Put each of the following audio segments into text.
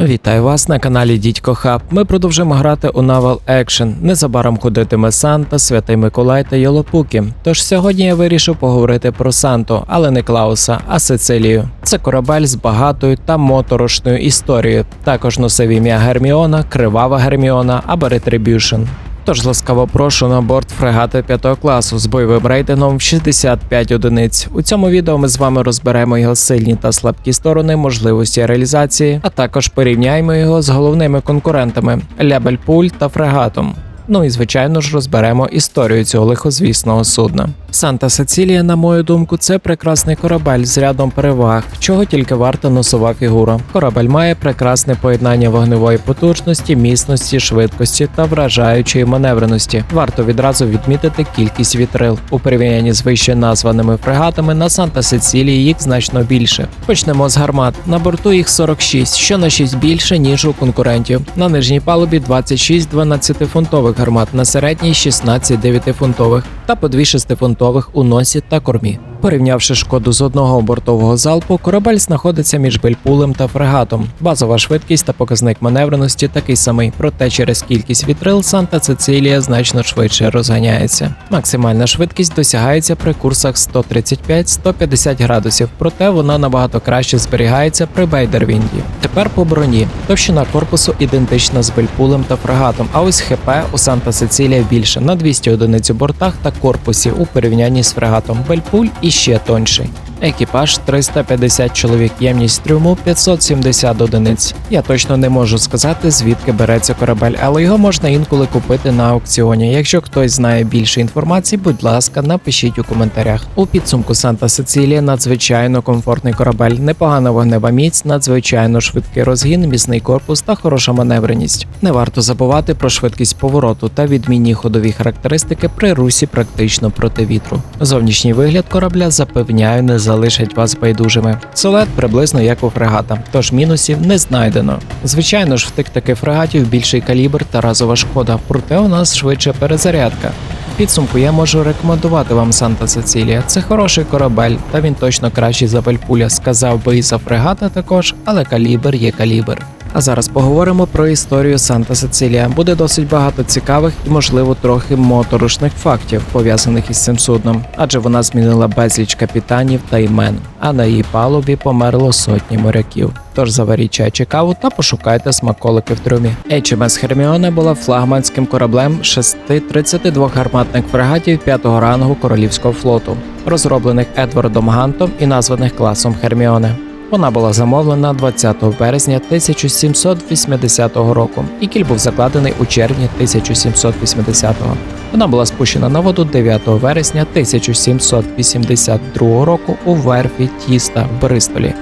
Вітаю вас на каналі Дідько Хаб. Ми продовжимо грати у Naval Action. Незабаром ходитиме Санта, Святий Миколай та Йолопуки. Тож сьогодні я вирішив поговорити про Санту, але не Клауса, а Сицилію. Це корабель з багатою та моторошною історією. Також носив ім'я Герміона, Кривава Герміона або Retribution. Тож ласкаво прошу на борт фрегати 5 класу з бойовим рейтингом в 65 одиниць. У цьому відео ми з вами розберемо його сильні та слабкі сторони, можливості реалізації, а також порівняємо його з головними конкурентами лябельпуль та фрегатом. Ну і звичайно ж розберемо історію цього лихозвісного судна. Санта Сецілія, на мою думку, це прекрасний корабель з рядом переваг, чого тільки варта носова фігура. Корабель має прекрасне поєднання вогневої потужності, міцності, швидкості та вражаючої маневреності. Варто відразу відмітити кількість вітрил. У порівнянні з вище названими фрегатами на Санта Сецілії їх значно більше. Почнемо з гармат. На борту їх 46, що на 6 більше ніж у конкурентів. На нижній палубі 26 12-фунтових гармат, на середній 16 9-фунтових та по 2 6-фунтових у носі та кормі. Порівнявши шкоду з одного бортового залпу, корабель знаходиться між бельпулем та фрегатом. Базова швидкість та показник маневреності такий самий, проте через кількість вітрил Санта Цицилія значно швидше розганяється. Максимальна швидкість досягається при курсах 135-150 градусів, проте вона набагато краще зберігається при бейдервінді. Тепер по броні. Товщина корпусу ідентична з бельпулем та фрегатом, а ось ХП у Санта Цицилія більше на 200 одиниць у бортах та корпусі у порівнянні з фрегатом Бельпуль і ще тонший. Екіпаж 350 чоловік, ємність трюму 570 одиниць. Я точно не можу сказати, звідки береться корабель, але його можна інколи купити на аукціоні. Якщо хтось знає більше інформації, будь ласка, напишіть у коментарях. У підсумку Санта Сицилія надзвичайно комфортний корабель, непогана вогнева міць, надзвичайно швидкий розгін, міцний корпус та хороша маневреність. Не варто забувати про швидкість повороту та відмінні ходові характеристики при русі практично проти вітру. Зовнішній вигляд корабля запевняю не залишать вас байдужими. Солет приблизно як у фрегата, тож мінусів не знайдено. Звичайно ж, в тих таких фрегатів більший калібр та разова шкода, проте у нас швидше перезарядка. Підсумку я можу рекомендувати вам Санта Сецілія. Це хороший корабель, та він точно кращий за Вальпуля. Сказав би і за фрегата також, але калібр є калібр. А зараз поговоримо про історію Санта Сицилія. Буде досить багато цікавих і, можливо, трохи моторошних фактів пов'язаних із цим судном, адже вона змінила безліч капітанів та імен, а на її палубі померло сотні моряків. Тож заваріть чай каву та пошукайте смаколики в трюмі. HMS Херміоне була флагманським кораблем шести 32 гарматних фрегатів 5-го рангу Королівського флоту, розроблених Едвардом Гантом і названих класом Херміоне. Вона була замовлена 20 березня 1780 року, і кіль був закладений у червні 1780-го. Вона була спущена на воду 9 вересня 1782 року у верфі Тіста в Бристолі.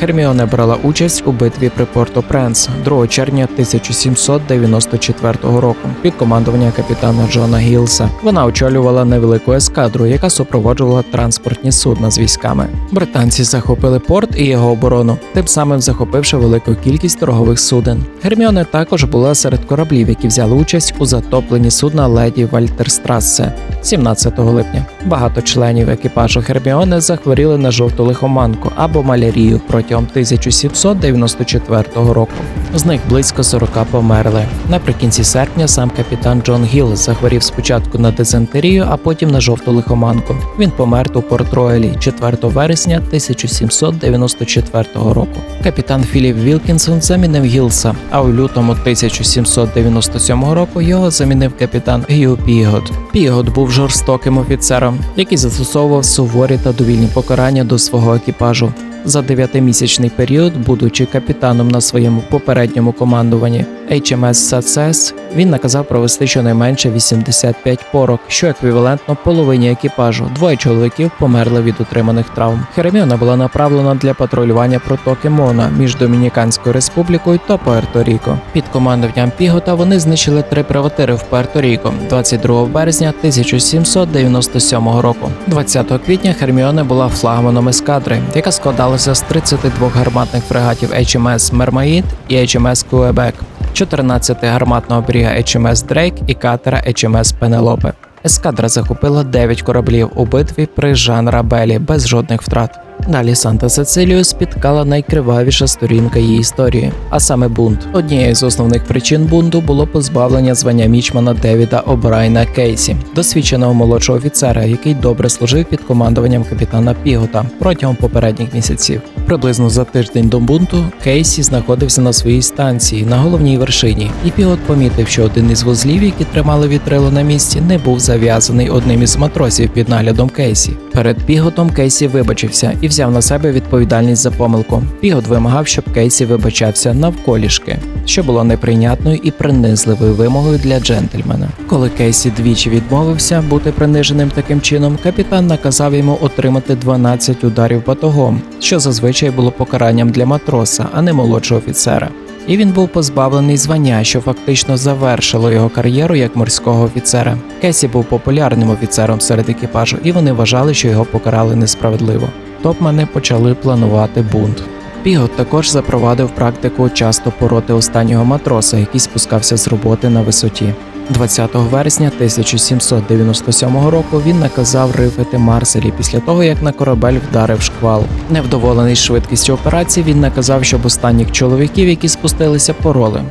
Херміоне брала участь у битві при Порто-Пренс 2 червня 1794 року під командуванням капітана Джона Гілса. Вона очолювала невелику ескадру, яка супроводжувала транспортні судна з військами. Британці захопили порт і його оборону, тим самим захопивши велику кількість торгових суден. Герміоне також була серед кораблів, які взяли участь у затопленні судна леді Вальтерстрассе 17 липня. Багато членів екіпажу Герміоне захворіли на жовту лихоманку або малярію протягом 1794 року. З них близько 40 померли. Наприкінці серпня сам капітан Джон Гіл захворів спочатку на дизентерію, а потім на жовту лихоманку. Він помер у Порт-Роялі 4 вересня 1794 року. Капітан Філіп Вілкінсон замінив Гілса, а у лютому 1797 року його замінив капітан Гью Пігот. Пігот був жорстоким офіцером, який застосовував суворі та довільні покарання до свого екіпажу. За дев'ятимісячний період, будучи капітаном на своєму попередньому командуванні HMS Success, він наказав провести щонайменше 85 порок, що еквівалентно половині екіпажу. Двоє чоловіків померли від отриманих травм. Хереміона була направлена для патрулювання протоки Мона між Домініканською республікою та Пуерто-Ріко. Під командуванням Пігота вони знищили три приватири в Пуерто-Ріко 22 березня 1797 року. 20 квітня Херміоне була флагманом ескадри, яка складалася з 32 гарматних фрегатів HMS Мермаїд і HMS Куебек. 14 гарматного бріга HMS Дрейк і катера HMS Пенелопе. Ескадра захопила 9 кораблів у битві при Жан Рабелі без жодних втрат. Далі Санта Сецилію спіткала найкривавіша сторінка її історії, а саме бунт. Однією з основних причин бунту було позбавлення звання мічмана Девіда Обрайна Кейсі, досвідченого молодшого офіцера, який добре служив під командуванням капітана Пігота протягом попередніх місяців. Приблизно за тиждень до бунту Кейсі знаходився на своїй станції на головній вершині, і Пігот помітив, що один із вузлів, які тримали вітрило на місці, не був зав'язаний одним із матросів під наглядом Кейсі. Перед Піготом Кейсі вибачився і взяв на себе відповідальність за помилку. Пігот вимагав, щоб Кейсі вибачався навколішки, що було неприйнятною і принизливою вимогою для джентльмена. Коли Кейсі двічі відмовився бути приниженим таким чином, капітан наказав йому отримати 12 ударів батогом, що зазвичай було покаранням для матроса, а не молодшого офіцера. І він був позбавлений звання, що фактично завершило його кар'єру як морського офіцера. Кесі був популярним офіцером серед екіпажу, і вони вважали, що його покарали несправедливо. Топмани почали планувати бунт. Пігот також запровадив практику часто пороти останнього матроса, який спускався з роботи на висоті. 20 вересня 1797 року він наказав рифити Марселі після того, як на корабель вдарив шквал. Невдоволений швидкістю операції, він наказав, щоб останніх чоловіків, які спустилися, пороли.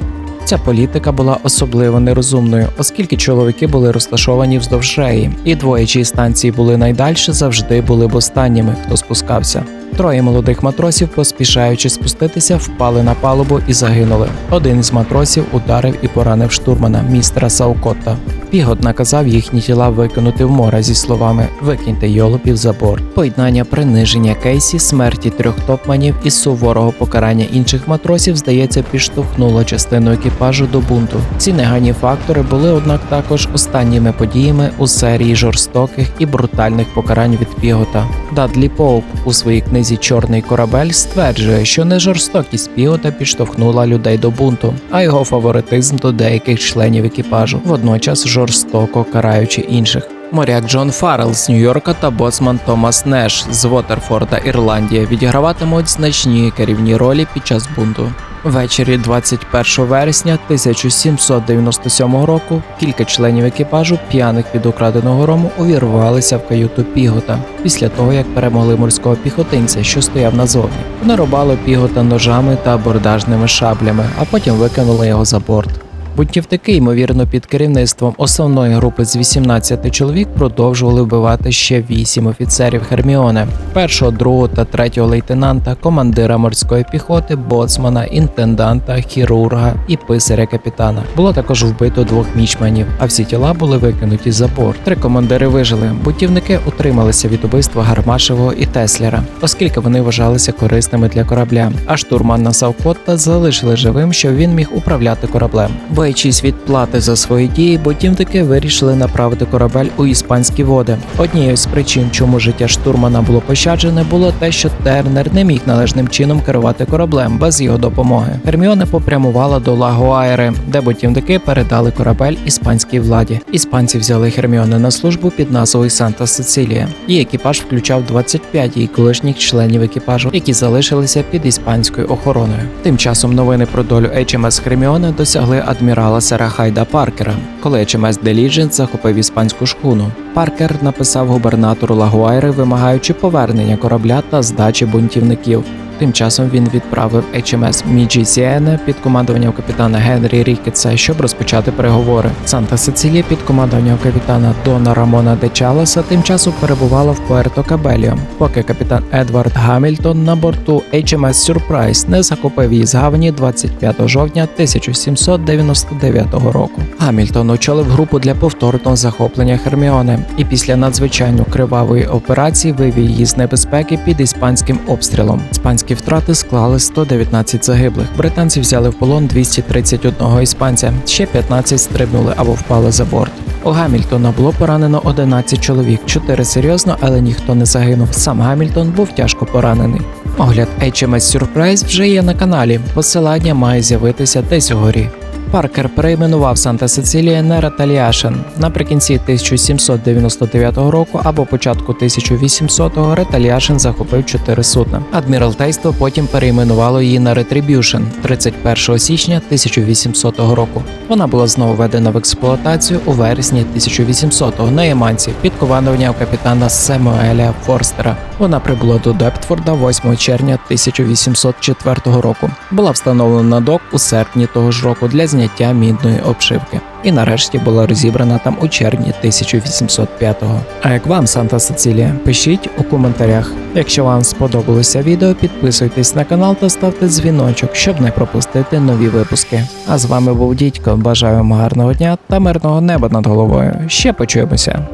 Ця політика була особливо нерозумною, оскільки чоловіки були розташовані вздовж реї, і двоє, чиї станції були найдальше, завжди були б останніми, хто спускався. Троє молодих матросів, поспішаючи спуститися, впали на палубу і загинули. Один із матросів ударив і поранив штурмана містера Саукотта. Пігот наказав їхні тіла викинути в море зі словами Викиньте йолопів за борт. Поєднання приниження Кейсі, смерті трьох топманів і суворого покарання інших матросів, здається, підштовхнуло частину екіпажу до бунту. Ці негані фактори були, однак, також останніми подіями у серії жорстоких і брутальних покарань від Пігота. Дадлі Поуп у своїй книзі Чорний корабель стверджує, що не жорстокість Пігота підштовхнула людей до бунту, а його фаворитизм до деяких членів екіпажу, водночас жорстоко караючи інших. Моряк Джон Фаррелл з Нью-Йорка та боцман Томас Неш з Вотерфорда, Ірландія відіграватимуть значні керівні ролі під час бунту. Ввечері 21 вересня 1797 року кілька членів екіпажу, п'яних від украденого рому, увірвалися в каюту Пігота після того, як перемогли морського піхотинця, що стояв назовні. Вони рубали Пігота ножами та абордажними шаблями, а потім викинули його за борт. Бунтівники, ймовірно, під керівництвом основної групи з 18 чоловік продовжували вбивати ще 8 офіцерів Херміоне, першого, другого та третього лейтенанта, командира морської піхоти, боцмана, інтенданта, хірурга і писаря капітана. Було також вбито двох мічманів, а всі тіла були викинуті за борт. Три командири вижили. Бунтівники утрималися від убивства Гармашевого і Теслера, оскільки вони вважалися корисними для корабля. А штурмана Савкотта залишили живим, щоб він міг управляти кораблем. Боячись відплати за свої дії, бунтівники вирішили направити корабель у іспанські води. Однією з причин, чому життя штурмана було пощаджене, було те, що Тернер не міг належним чином керувати кораблем без його допомоги. Герміоне попрямувала до Лагуайри, де бунтівники передали корабель іспанській владі. Іспанці взяли Герміоне на службу під назвою Санта Сицилія. Її екіпаж включав 25 її колишніх членів екіпажу, які залишилися під іспанською охороною. Тим часом новини про долю HMS Герміоне досягли адмірала Сера Хайда Паркера, коли HMS Diligence захопив іспанську шхуну. Паркер написав губернатору Лагуайри, вимагаючи повернення корабля та здачі бунтівників. Тим часом він відправив HMS Міджі Сіене під командуванням капітана Генрі Рікетса, щоб розпочати переговори. Санта Сицилія під командуванням капітана Дона Рамона де Чалеса тим часом перебувала в Пуерто Кабеліо, поки капітан Едвард Гамільтон на борту HMS Surprise не захопив її з гавані 25 жовтня 1799 року. Гамільтон очолив групу для повторного захоплення Херміоне і після надзвичайно кривавої операції вивів її з небезпеки під іспанським обстрілом. Іспанські втрати склали 119 загиблих. Британці взяли в полон 231 іспанця, ще 15 стрибнули або впали за борт. У Гамільтона було поранено 11 чоловік, 4 серйозно, але ніхто не загинув. Сам Гамільтон був тяжко поранений. Огляд HMS Surprise вже є на каналі. Посилання має з'явитися десь угорі. Паркер перейменував Санта Сецилія на Реталіашен. Наприкінці 1799 року або початку 1800-го Реталіашен захопив чотири судна. Адміралтейство потім перейменувало її на Retribution 31 січня 1800 року. Вона була знову введена в експлуатацію у вересні 1800-го на Яманці під командуванням капітана Семуеля Форстера. Вона прибула до Дептфорда 8 червня 1804 року. Була встановлена на док у серпні того ж року для зняття мідної обшивки. І нарешті була розібрана там у червні 1805-го. А як вам Санта Сецилія? Пишіть у коментарях. Якщо вам сподобалося відео, підписуйтесь на канал та ставте дзвіночок, щоб не пропустити нові випуски. А з вами був Дідько. Бажаю вам гарного дня та мирного неба над головою. Ще почуємося.